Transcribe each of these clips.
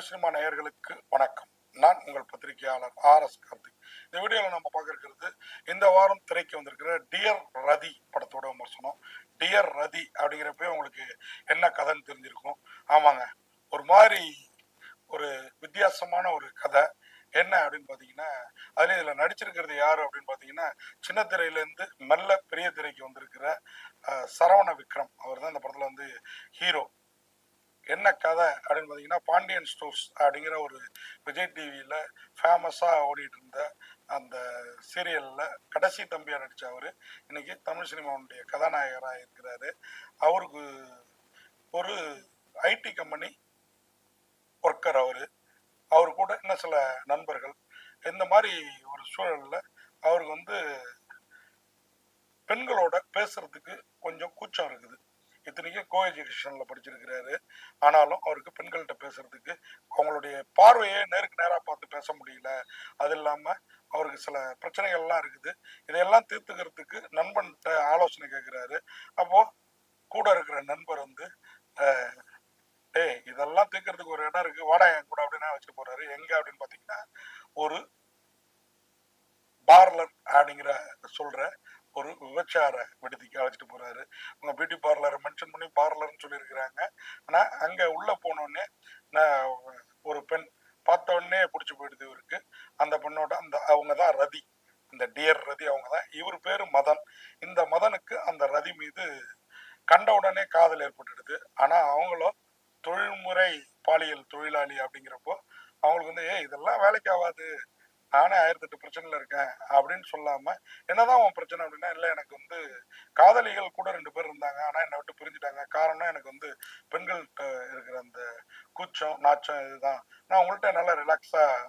Tamil cinema நேயர்களுக்கு வணக்கம். நான் உங்கள் பத்திரிகையாளர் ஆர் எஸ் கார்த்திக். இந்த வீடியோவில் நம்ம பார்க்க இருக்கிறது இந்த வாரம் திரைக்கு வந்திருக்கிற டியர் ரதி படத்தோட விமர்சனம். டியர் ரதி அப்படிங்கிறப்ப உங்களுக்கு என்ன கதைன்னு தெரிஞ்சிருக்கும். ஆமாங்க. ஒரு மாதிரி ஒரு வித்தியாசமான ஒரு கதை. என்ன அப்படின்னு பார்த்தீங்கன்னா அதில் இதில் நடிச்சிருக்கிறது யார் அப்படின்னு பார்த்தீங்கன்னா சின்ன திரையிலேருந்து மெல்ல பெரிய திரைக்கு வந்திருக்கிற சரவண விக்ரம். அவர் தான் இந்த படத்தில் வந்து ஹீரோ என்ன கதை அப்படின்னு பார்த்தீங்கன்னா பாண்டியன் ஸ்டோர்ஸ் அப்படிங்கிற ஒரு விஜய் டிவியில் ஃபேமஸாக ஓடிட்டு இருந்த அந்த சீரியலில் கடைசி தம்பியாக நடித்த அவர் இன்னைக்கு தமிழ் சினிமாவுடைய கதாநாயகராக இருக்கிறாரு. அவருக்கு ஒரு ஐடி கம்பெனி ஒர்க்கர் அவர். அவர் கூட இன்னும் சில நண்பர்கள். இந்த மாதிரி ஒரு சூழலில் அவருக்கு வந்து பெண்களோட பேசுறதுக்கு கொஞ்சம் கூச்சம் இருக்குது. இத்தனைக்கும் கோ எஜுகேஷனில் படிச்சிருக்கிறாரு. ஆனாலும் அவருக்கு பெண்கள்கிட்ட பேசுறதுக்கு அவங்களுடைய பார்வையை நேருக்கு நேராக பார்த்து பேச முடியல. அது இல்லாமல் அவருக்கு சில பிரச்சனைகள்லாம் இருக்குது. இதையெல்லாம் தீர்த்துக்கிறதுக்கு நண்பன்கிட்ட ஆலோசனை கேட்குறாரு அப்போது கூட இருக்கிற நண்பர் வந்து அஹ், டேய் இதெல்லாம் தீர்க்கறதுக்கு ஒரு இடம் இருக்கு. வாடா என் கூட அப்படின்னா வச்சுட்டு போறாரு. எங்க அப்படின்னு பாத்தீங்கன்னா ஒரு பார்லர் அப்படிங்கிற சொல்ற ஒரு விபச்சார விடுதிக்கு அழைச்சிட்டு போறாரு. அவங்க பியூட்டி பார்லரை மென்ஷன் பண்ணி பார்லர்னு சொல்லியிருக்கிறாங்க. ஆனா அங்க உள்ள போனோடனே நான் ஒரு பெண் பார்த்த உடனே பிடிச்சி போயிடுது இவருக்கு. அந்த பெண்ணோட அந்த அவங்க தான் ரதி. இந்த டியர் ரதி அவங்க தான். இவர் பேரு மதன். இந்த மதனுக்கு அந்த ரதி மீது கண்ட உடனே காதல் ஏற்பட்டுடுது. ஆனா அவங்களும் தொழில்முறை பாலியல் தொழிலாளி அப்படிங்கிறப்போ அவங்களுக்கு வந்து ஏய் இதெல்லாம் வேலைக்கு ஆகாது. நானே ஆயிரத்தெட்டு பிரச்சனையில் இருக்கேன் அப்படின்னு சொல்லாம என்னதான் உன் பிரச்சனை அப்படின்னா இல்லை எனக்கு வந்து காதலிகள் கூட ரெண்டு பேர் இருந்தாங்க. ஆனால் என்னை விட்டு பிரிஞ்சுட்டாங்க. காரணம் எனக்கு வந்து பெண்கள்கிட்ட இருக்கிற அந்த கூச்சம் நாச்சம் இதுதான். நான் உங்கள்கிட்ட நல்லா ரிலாக்ஸாக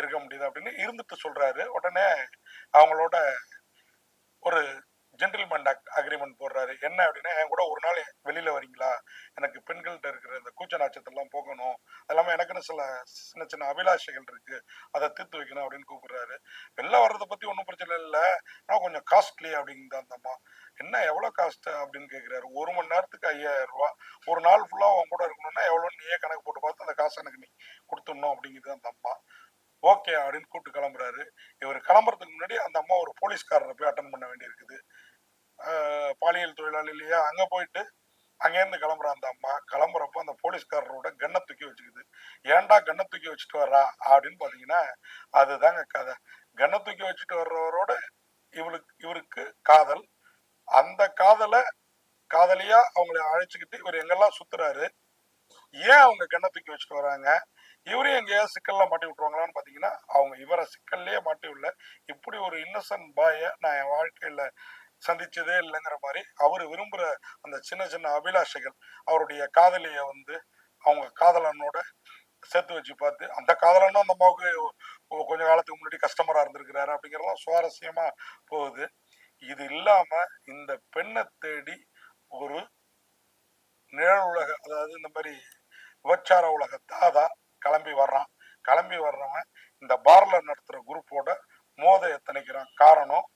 இருக்க முடியுது அப்படின்னு இருந்துட்டு சொல்றாரு. உடனே அவங்களோட ஒரு ஜென்டில்மேன் அக்ரிமெண்ட் போடுறாரு. என்ன அப்படின்னா என் கூட ஒரு நாள் வெளியில வரீங்களா? எனக்கு பெண்கள்கிட்ட இருக்கிற இந்த கூச்ச நாச்சத்தெல்லாம் போகணும். அதெல்லாமே எனக்குன்னு சில சின்ன சின்ன அபிலாஷைகள் இருக்கு. அதை தீர்த்து வைக்கணும் அப்படின்னு கூப்பிடுறாரு. வெளில வர்றதை பத்தி ஒன்றும் பிரச்சனை இல்லை. நான் கொஞ்சம் காஸ்ட்லி அப்படிங்குது அந்த அம்மா. என்ன எவ்வளோ காஸ்ட் அப்படின்னு கேட்குறாரு ஒரு மணி நேரத்துக்கு ஐயாயிரம் ரூபா. ஒரு நாள் ஃபுல்லாக அவன் கூட இருக்கணும்னா எவ்வளோன்னு நீயே கணக்கு போட்டு பார்த்து அந்த காசு எனக்கு நீ கொடுத்துடணும் அப்படிங்கிறது அந்த அம்மா. ஓகே அப்படின்னு கூப்பிட்டு கிளம்புறாரு. இவர் கிளம்புறதுக்கு முன்னாடி அந்த அம்மா ஒரு போலீஸ்காரரை போய் அட்டன் பண்ண வேண்டியிருக்குது. பாலியல் தொழிலாளி இல்லையா? அங்க போயிட்டு அங்கேருந்து கிளம்புற அந்த அம்மா. கிளம்புறப்போ அந்த போலீஸ்காரரோட கண்ணை தூக்கி வச்சுக்குது. ஏன்டா கண்ணை தூக்கி வச்சுட்டு வர்றா? அப்படின்னு பாத்தீங்கன்னா அதுதாங்க கதை. கண்ணை தூக்கி வச்சுட்டு வர்றவரோட இவளுக்கு இவருக்கு காதல். அந்த காதலை காதலியா அவங்களை அழைச்சிக்கிட்டு இவர் எங்கெல்லாம் சுத்துறாரு? ஏன் அவங்க கண்ணை தூக்கி வச்சுட்டு வராங்க? இவரையும் எங்கேயாவது சிக்கல்ல மாட்டி விட்டுருவாங்களான்னு பாத்தீங்கன்னா அவங்க இவரை சிக்கல்லையே மாட்டி விடல. இப்படி ஒரு இன்னசென்ட் பாய நான் என் வாழ்க்கையில சந்திச்சதே இல்லைங்கிற மாதிரி அவர் விரும்புகிற அந்த சின்ன சின்ன அபிலாஷைகள் அவருடைய காதலியை வந்து அவங்க காதலனோட சேர்த்து வச்சு பார்த்து அந்த காதலனும் அந்த அம்மாவுக்கு கொஞ்ச காலத்துக்கு முன்னாடி கஸ்டமராக இருந்திருக்கிறாரு அப்படிங்கிறதெல்லாம் சுவாரஸ்யமாக போகுது. இது இல்லாமல் இந்த பெண்ணை தேடி ஒரு நிழல் உலக அதாவது இந்த மாதிரி விபச்சார உலக தாதா கிளம்பி வர்றான். கிளம்பி வர்றவன் இந்த பார்ல நடத்துகிற குரூப்போட மோத எத்தனைக்கிறான்? காரணம்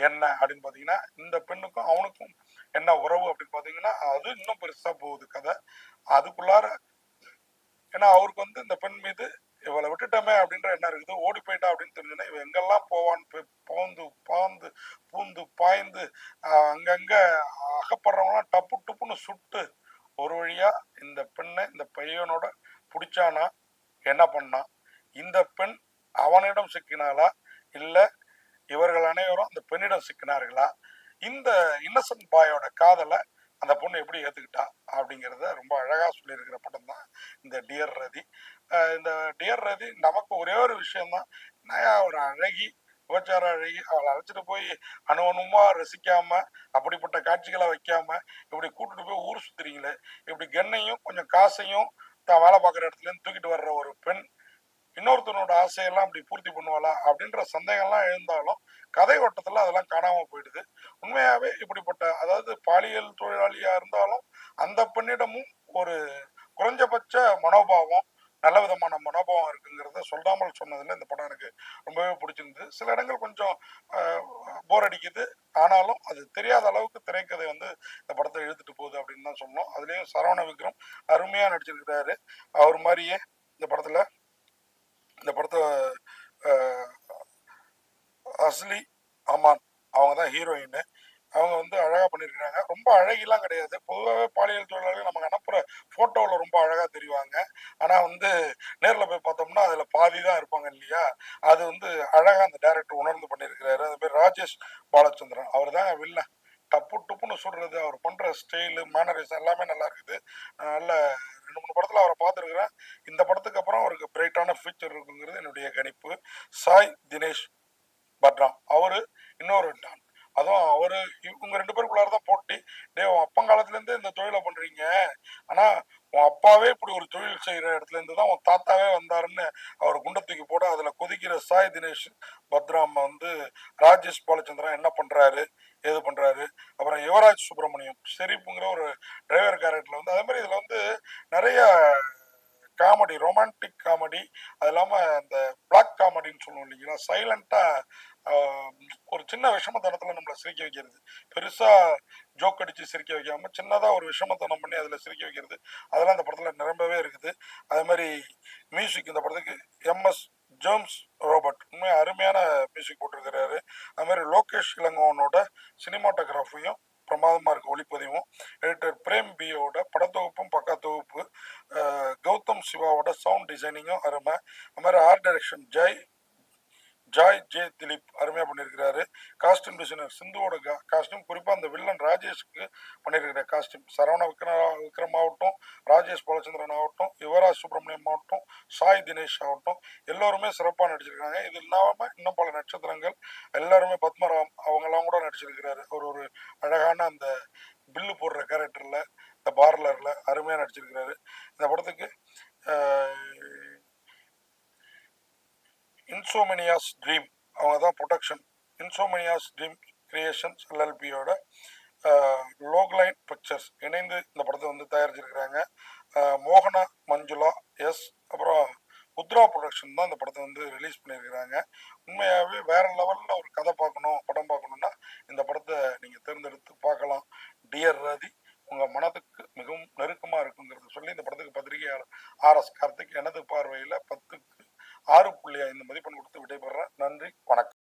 என்ன அப்படின்னு பாத்தீங்கன்னா இந்த பெண்ணுக்கும் அவனுக்கும் என்ன உறவு அப்படின்னு பாத்தீங்கன்னா அது இன்னும் பெருசா போகுது கதை. அதுக்குள்ளார ஏன்னா அவருக்கு வந்து இந்த பெண் மீது இவளை விட்டுட்டோமே அப்படின்ற என்ன இருக்குது? ஓடி போயிட்டா அப்படின்னு தெரிஞ்சுன்னா இவன் எங்கெல்லாம் போவான்னு போய் பாந்து பாந்து பூந்து பாய்ந்து அங்கங்கே அங்கங்க அகப்படுறவங்களாம் டப்பு டப்புன்னு சுட்டு ஒரு வழியா இந்த பெண்ணை இந்த பையனோட பிடிச்சானா என்ன பண்ணான்? இந்த பெண் அவனிடம் சிக்கினாலா இல்லை இவர்கள் அனைவரும் அந்த பெண்ணிடம் சிக்கினார்களா? இந்த இன்னசென்ட் பாயோட காதலை அந்த பொண்ணு எப்படி ஏத்துக்கிட்டா? அப்படிங்கிறத ரொம்ப அழகா சொல்லியிருக்கிற படம் தான் இந்த டியர் ரதி. இந்த டியர் ரதி நமக்கு ஒரே ஒரு விஷயம்தான். நயா ஒரு அழகி உபச்சார அழகி அவளை அழைச்சிட்டு போய் அணு ரசிக்காம அப்படிப்பட்ட காட்சிகளை வைக்காம இப்படி கூட்டிட்டு போய் ஊர் சுத்துறீங்களே? இப்படி கென்னையும் கொஞ்சம் காசையும் தான் வேலை பார்க்குற இடத்துல இருந்து தூக்கிட்டு வர்ற ஒரு பெண் இன்னொருத்தனோட ஆசையெல்லாம் அப்படி பூர்த்தி பண்ணுவாளா அப்படின்ற சந்தேகம்லாம் எழுந்தாலும் கதை ஓட்டத்தில் அதெல்லாம் காணாமல் போயிடுது. உண்மையாகவே இப்படிப்பட்ட அதாவது பாலியல் தொழிலாளியாக இருந்தாலும் அந்த பெண்ணிடமும் ஒரு குறைஞ்சபட்ச மனோபாவம் நல்ல விதமான மனோபாவம் இருக்குங்கிறத சொல்லாமல் சொன்னதில் இந்த படம் எனக்கு ரொம்பவே பிடிச்சிருந்தது. சில இடங்கள் கொஞ்சம் போர் அடிக்குது. ஆனாலும் அது தெரியாத அளவுக்கு திரைக்கதை வந்து இந்த படத்தை இழுத்துட்டு போகுது அப்படின்னு தான் சொல்லணும். அதுலேயும் சரவண விக்ரம் அருமையாக நடிச்சிருக்கிறாரு. அவர் மாதிரியே இந்த படத்தில் இந்த படத்தை அஸ்லி அமான் அவங்க தான் ஹீரோயின் அவங்க வந்து அழகாக பண்ணியிருக்கிறாங்க. ரொம்ப அழகிலாம் கிடையாது. பொதுவாகவே பாலியல் தொழிலாளர்கள் நமக்கு அனுப்புகிற ஃபோட்டோவில் ரொம்ப அழகாக தெரிவாங்க. ஆனால் வந்து நேரில் போய் பார்த்தோம்னா அதில் பாதி தான் இருப்பாங்க இல்லையா? அது வந்து அழகாக அந்த டேரக்டர் உணர்ந்து பண்ணியிருக்கிறாரு. அது பேர் ராஜேஷ் பாலச்சந்திரன். அவர் தான் வில்லன் டப்பு டப்புன்னு சொல்கிறது அவர் பண்ணுற ஸ்டைலு மேனரிசம் எல்லாமே நல்லா இருக்குது. நல்ல ரெண்டு மூணு படத்துல அவரை பார்த்துருக்குறேன் இந்த படத்துக்கு அப்புறம் அவருக்கு பிரைட்டான ஃபியூச்சர் இருக்குங்கிறது என்னுடைய கணிப்பு. சாய் தினேஷ் பட்ராம் அவரு இன்னொரு டான். அதுவும் அவரு இவங்க ரெண்டு பேருக்குள்ளார தான் போட்டி. டே உன் அப்பங்காலத்துலேருந்து இந்த தொழிலை பண்றீங்க. ஆனா உன் அப்பாவே இப்படி ஒரு தொழில் செய்கிற இடத்துல இருந்து தான் உன் தாத்தாவே வந்தாருன்னு அவர் குண்டை தூக்கி போட அதில் கொதிக்கிற சாய் தினேஷ் பத்ராம் வந்து ராஜேஷ் பாலச்சந்திரன் என்ன பண்ணுறாரு ஏது பண்ணுறாரு அப்புறம் யுவராஜ் சுப்பிரமணியம் செரிப்புங்கிற ஒரு டிரைவர் கேரக்டர்ல வந்து அதே மாதிரி இதில் வந்து நிறைய காமெடி ரொமான்டிக் காமெடி அது இல்லாமல் அந்த பிளாக் காமெடின்னு சொல்லுவோம் இல்லைங்களா? சைலண்ட்டாக ஒரு சின்ன விஷமத்தனத்தில் நம்மளை சிரிக்க வைக்கிறது. பெருசாக ஜோக் அடித்து சிரிக்க வைக்காமல் சின்னதாக ஒரு விஷமத்தனம் பண்ணி அதில் சிரிக்க வைக்கிறது. அதெல்லாம் இந்த படத்தில் நிரம்பவே இருக்குது. அதே மாதிரி மியூசிக் இந்த படத்துக்கு எம்எஸ் ஜேம்ஸ் ரோபர்ட் உண்மையாக அருமையான மியூசிக் போட்டிருக்கிறாரு. அது மாதிரி லோகேஷ் இளங்கோவனோட சினிமாட்டோகிராஃபியும் பிரமாதமாக இருக்குது ஒளிப்பதிவும். எடிட்டர் பிரேம் பியோட படத்தொகுப்பும் பக்கா தொகுப்பு கௌதம் சிவாவோட சவுண்ட் டிசைனிங்கும் அருமை. அது மாதிரி art direction Jai Joy J Dilip அருமையாக பண்ணியிருக்கிறாரு காஸ்டியூம் டிசைனர் சிந்துவோட கா காஸ்டியூம் குறிப்பாக அந்த வில்லன் ராஜேஷ்க்கு பண்ணியிருக்கிற காஸ்டியூம் சரவண விக்ர விக்ரம் ஆகட்டும் ராஜேஷ் பாலச்சந்திரன் ஆகட்டும் யுவராஜ் சுப்பிரமணியம் ஆகட்டும் சாய் தினேஷ் ஆகட்டும் எல்லோருமே சிறப்பாக நடிச்சிருக்காங்க இது இல்லாமல் இன்னும் பல நட்சத்திரங்கள். எல்லாருமே பத்மராம் அவங்கெல்லாம் கூட நடிச்சிருக்கிறாரு. ஒரு ஒரு அழகான அந்த பில்லு போடுற கேரக்டரில் இந்த பார்லரில் அருமையாக நடிச்சிருக்கிறாரு. இந்த படத்துக்கு இன்சோமனியாஸ் ட்ரீம் அவங்க தான் ப்ரொடக்ஷன் இன்சோமனியாஸ் ட்ரீம் கிரியேஷன்ஸ் எல்எல்பியோட லோக்லைன் பிக்சர்ஸ் இணைந்து இந்த படத்தை வந்து தயாரிச்சிருக்கிறாங்க. மோகனா மஞ்சுளா எஸ் அப்புறம் உத்ரா ப்ரொடக்ஷன் தான் இந்த படத்தை வந்து ரிலீஸ் பண்ணியிருக்கிறாங்க. உண்மையாகவே வேற லெவலில் ஒரு கதை பார்க்கணும் படம் பார்க்கணும்னா இந்த படத்தை நீங்கள் தேர்ந்தெடுத்து பார்க்கலாம். டியர் ரதி உங்கள் மனதுக்கு மிகவும் நெருக்கமாக இருக்குங்கிறத சொல்லி இந்த படத்துக்கு பத்திரிகையாளர் ஆர் எஸ் கார்த்திக் எனது பார்வையில் பத்துக்கு ஆறு புள்ளி ஐந்து மதிப்பெண் கொடுத்து விடைபெறுறேன். நன்றி வணக்கம்.